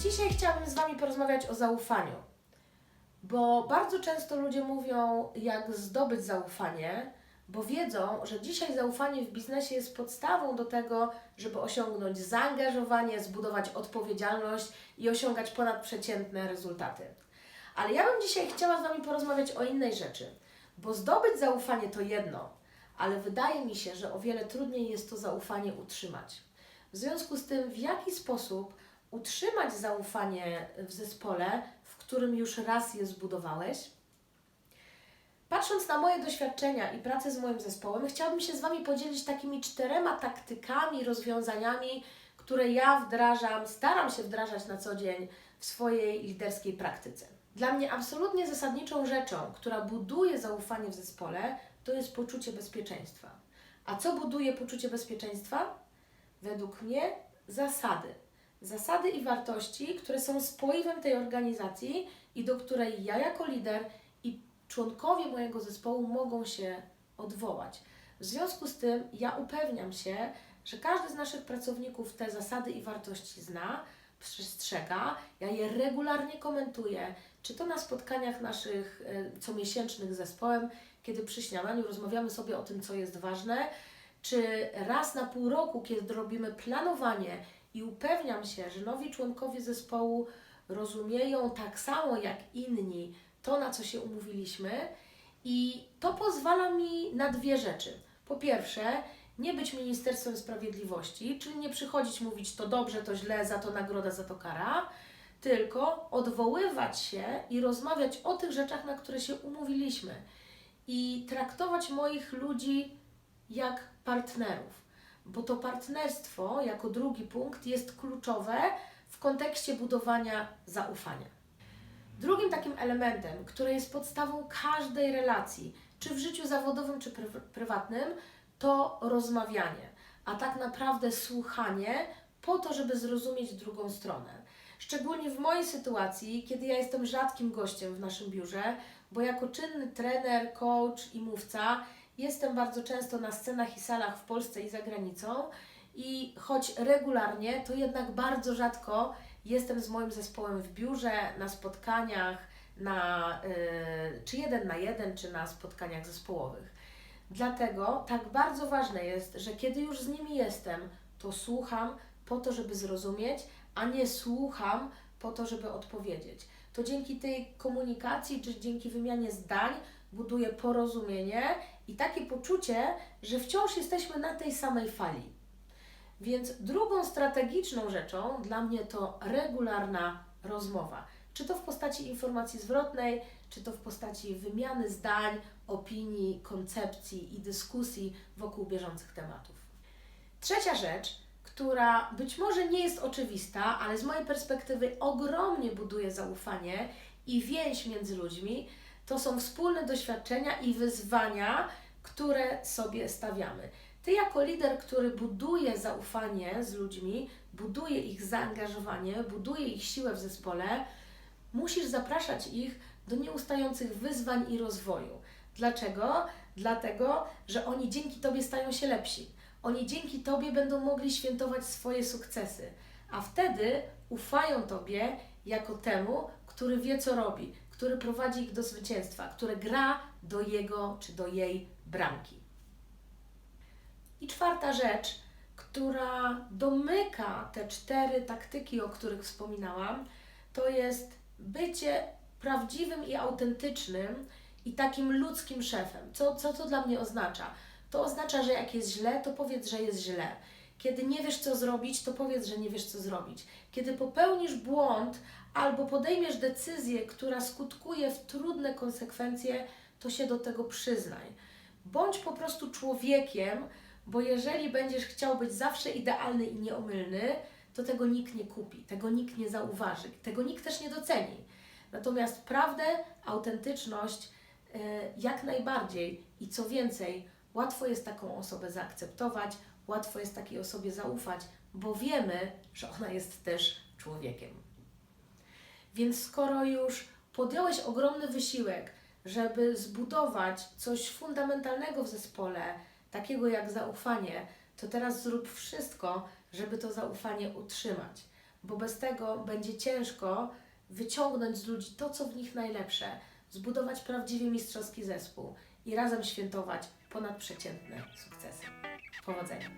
Dzisiaj chciałabym z Wami porozmawiać o zaufaniu, bo bardzo często ludzie mówią, jak zdobyć zaufanie, bo wiedzą, że dzisiaj zaufanie w biznesie jest podstawą do tego, żeby osiągnąć zaangażowanie, zbudować odpowiedzialność i osiągać ponadprzeciętne rezultaty. Ale ja bym dzisiaj chciała z Wami porozmawiać o innej rzeczy, bo zdobyć zaufanie to jedno, ale wydaje mi się, że o wiele trudniej jest to zaufanie utrzymać. W związku z tym, w jaki sposób utrzymać zaufanie w zespole, w którym już raz je zbudowałeś? Patrząc na moje doświadczenia i pracę z moim zespołem, chciałabym się z Wami podzielić takimi czterema taktykami, rozwiązaniami, które ja wdrażam, staram się wdrażać na co dzień w swojej liderskiej praktyce. Dla mnie absolutnie zasadniczą rzeczą, która buduje zaufanie w zespole, to jest poczucie bezpieczeństwa. A co buduje poczucie bezpieczeństwa? Według mnie zasady. Zasady i wartości, które są spoiwem tej organizacji i do której ja jako lider i członkowie mojego zespołu mogą się odwołać. W związku z tym ja upewniam się, że każdy z naszych pracowników te zasady i wartości zna, przestrzega, ja je regularnie komentuję, czy to na spotkaniach naszych e, comiesięcznych z zespołem, kiedy przy śniadaniu rozmawiamy sobie o tym, co jest ważne, czy raz na pół roku, kiedy robimy planowanie i upewniam się, że nowi członkowie zespołu rozumieją tak samo jak inni to, na co się umówiliśmy, i to pozwala mi na dwie rzeczy. Po pierwsze, nie być Ministerstwem Sprawiedliwości, czyli nie przychodzić mówić to dobrze, to źle, za to nagroda, za to kara, tylko odwoływać się i rozmawiać o tych rzeczach, na które się umówiliśmy. I traktować moich ludzi jak partnerów, bo to partnerstwo jako drugi punkt jest kluczowe w kontekście budowania zaufania. Drugim takim elementem, który jest podstawą każdej relacji, czy w życiu zawodowym, czy pryw- prywatnym, to rozmawianie, a tak naprawdę słuchanie po to, żeby zrozumieć drugą stronę. Szczególnie w mojej sytuacji, kiedy ja jestem rzadkim gościem w naszym biurze, bo jako czynny trener, coach i mówca jestem bardzo często na scenach i salach w Polsce i za granicą i choć regularnie, to jednak bardzo rzadko jestem z moim zespołem w biurze, na spotkaniach, na, y, czy jeden na jeden, czy na spotkaniach zespołowych. Dlatego tak bardzo ważne jest, że kiedy już z nimi jestem, to słucham po to, żeby zrozumieć, a nie słucham po to, żeby odpowiedzieć. To dzięki tej komunikacji, czy dzięki wymianie zdań buduje porozumienie i takie poczucie, że wciąż jesteśmy na tej samej fali. Więc drugą strategiczną rzeczą dla mnie to regularna rozmowa. Czy to w postaci informacji zwrotnej, czy to w postaci wymiany zdań, opinii, koncepcji i dyskusji wokół bieżących tematów. Trzecia rzecz, która być może nie jest oczywista, ale z mojej perspektywy ogromnie buduje zaufanie i więź między ludźmi, to są wspólne doświadczenia i wyzwania, które sobie stawiamy. Ty, jako lider, który buduje zaufanie z ludźmi, buduje ich zaangażowanie, buduje ich siłę w zespole, musisz zapraszać ich do nieustających wyzwań i rozwoju. Dlaczego? Dlatego, że oni dzięki Tobie stają się lepsi. Oni dzięki Tobie będą mogli świętować swoje sukcesy, a wtedy ufają Tobie jako temu, który wie, co robi, który prowadzi ich do zwycięstwa, który gra do jego czy do jej bramki. I czwarta rzecz, która domyka te cztery taktyki, o których wspominałam, to jest bycie prawdziwym i autentycznym i takim ludzkim szefem. Co, co to dla mnie oznacza? To oznacza, że jak jest źle, to powiedz, że jest źle. Kiedy nie wiesz, co zrobić, to powiedz, że nie wiesz, co zrobić. Kiedy popełnisz błąd albo podejmiesz decyzję, która skutkuje w trudne konsekwencje, to się do tego przyznaj. Bądź po prostu człowiekiem, bo jeżeli będziesz chciał być zawsze idealny i nieomylny, to tego nikt nie kupi, tego nikt nie zauważy, tego nikt też nie doceni. Natomiast prawdę, autentyczność y, jak najbardziej i co więcej, łatwo jest taką osobę zaakceptować, łatwo jest takiej osobie zaufać, bo wiemy, że ona jest też człowiekiem. Więc skoro już podjąłeś ogromny wysiłek, żeby zbudować coś fundamentalnego w zespole, takiego jak zaufanie, to teraz zrób wszystko, żeby to zaufanie utrzymać. bo bez tego będzie ciężko wyciągnąć z ludzi to, co w nich najlepsze, zbudować prawdziwie mistrzowski zespół i razem świętować ponadprzeciętne sukcesy. Powodzenia!